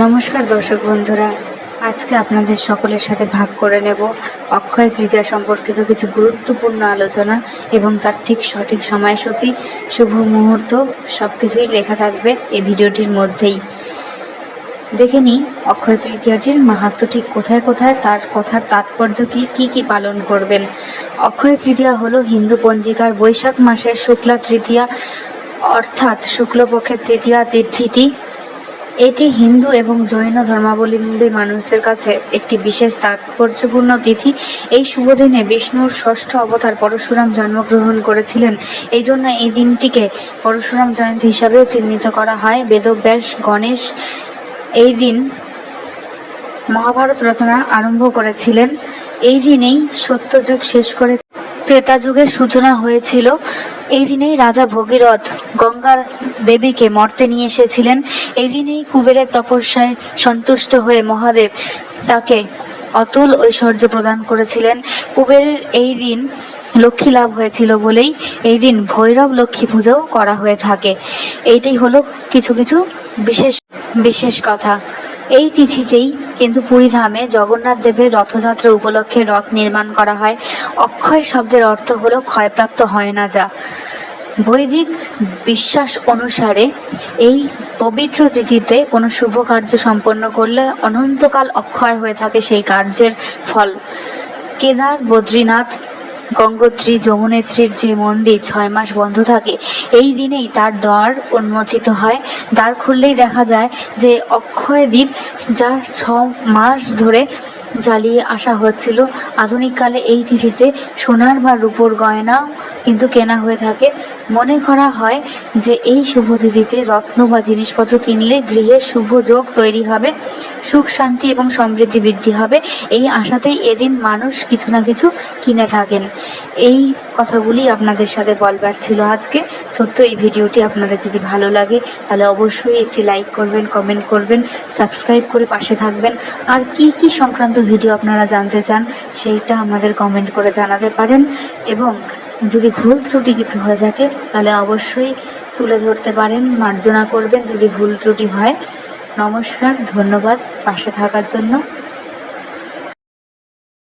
নমস্কার দর্শক বন্ধুরা। আজকে আপনাদের সকলের সাথে ভাগ করে নেব অক্ষয় তৃতীয়া সম্পর্কিত কিছু গুরুত্বপূর্ণ আলোচনা এবং তার ঠিক সঠিক সময়সূচি, শুভ মুহূর্ত সব কিছুই লেখা থাকবে এই ভিডিওটির মধ্যেই। দেখে নিই অক্ষয় তৃতীয়াটির মাহাত্ম ঠিক কোথায় কোথায়, তার কথার তাৎপর্য কি কি কি পালন করবেন। অক্ষয় তৃতীয়া হলো হিন্দু পঞ্জিকার বৈশাখ মাসের শুক্লা তৃতীয়া, অর্থাৎ শুক্লপক্ষের তৃতীয়া তিথিটি। এটি হিন্দু এবং জৈন ধর্মাবলম্বী মানুষদের কাছে একটি বিশেষ তাৎপর্যপূর্ণ তিথি। এই শুভ দিনে বিষ্ণুর ষষ্ঠ অবতার পরশুরাম জন্মগ্রহণ করেছিলেন। এই জন্য এই দিনটিকে পরশুরাম জয়ন্তী হিসাবেও চিহ্নিত করা হয়। বেদব্যাস গণেশ এই দিন মহাভারত রচনা আরম্ভ করেছিলেন। এই দিনেই সত্যযুগ শেষ করে ত্রেতা যুগের সূচনা হয়েছিল। এই দিনেই রাজা ভগীরথ গঙ্গা দেবীকে মর্তে নিয়ে এসেছিলেন। এই দিনেই কুবেরের তপস্যায় সন্তুষ্ট হয়ে মহাদেব তাকে অতুল ঐশ্বর্য প্রদান করেছিলেন। কুবেরের এই দিন লক্ষ্মী লাভ হয়েছিল বলেই এই দিন ভৈরব লক্ষ্মী পুজোও করা হয়ে থাকে। এইটাই হলো কিছু কিছু বিশেষ বিশেষ কথা। এই তিথিতেই কিন্তু পুরী ধামে জগন্নাথ দেবের রথযাত্রা উপলক্ষে রথ নির্মাণ করা হয়। অক্ষয় শব্দের অর্থ হলো ক্ষয়প্রাপ্ত হয় না যা। বৈদিক বিশ্বাস অনুসারে এই পবিত্র তিথিতে কোনো শুভ কার্য সম্পন্ন করলে অনন্তকাল অক্ষয় হয়ে থাকে সেই কার্যের ফল। কেদার, বদ্রীনাথ গঙ্গোত্রী যমুনেত্রীর যে মন্দির ছয় মাস বন্ধ থাকে, এই দিনেই তার দ্বার উন্মোচিত হয়। দ্বার খুললেই দেখা যায় যে অক্ষয় দ্বীপ যার ছ মাস ধরে জ্বালিয়ে আসা হচ্ছিল। আধুনিককালে এই তিথিতে সোনার বা রূপোর গয়নাও কিন্তু কেনা হয়ে থাকে। মনে করা হয় যে এই শুভ তিথিতে রত্ন বা জিনিসপত্র কিনলে গৃহে শুভ যোগ তৈরি হবে, সুখ, শান্তি এবং সমৃদ্ধি বৃদ্ধি হবে। এই আশাতেই এদিন মানুষ কিছু না কিছু কিনে থাকেন। এই কথাগুলি আপনাদের সাথে বলবার ছিল আজকে। ছোট্ট এই ভিডিওটি আপনাদের যদি ভালো লাগে, তাহলে অবশ্যই একটি লাইক করবেন, কমেন্ট করবেন, সাবস্ক্রাইব করে পাশে থাকবেন। আর কি কি সংক্রান্ত ভিডিও আপনারা জানতে চান, সেইটা আমাদের কমেন্ট করে জানাতে পারেন। এবং যদি ভুল ত্রুটি কিছু হয়ে থাকে, তাহলে অবশ্যই তুলে ধরতে পারেন, মার্জনা করবেন যদি ভুল ত্রুটি হয়। নমস্কার, ধন্যবাদ, পাশে থাকার জন্য।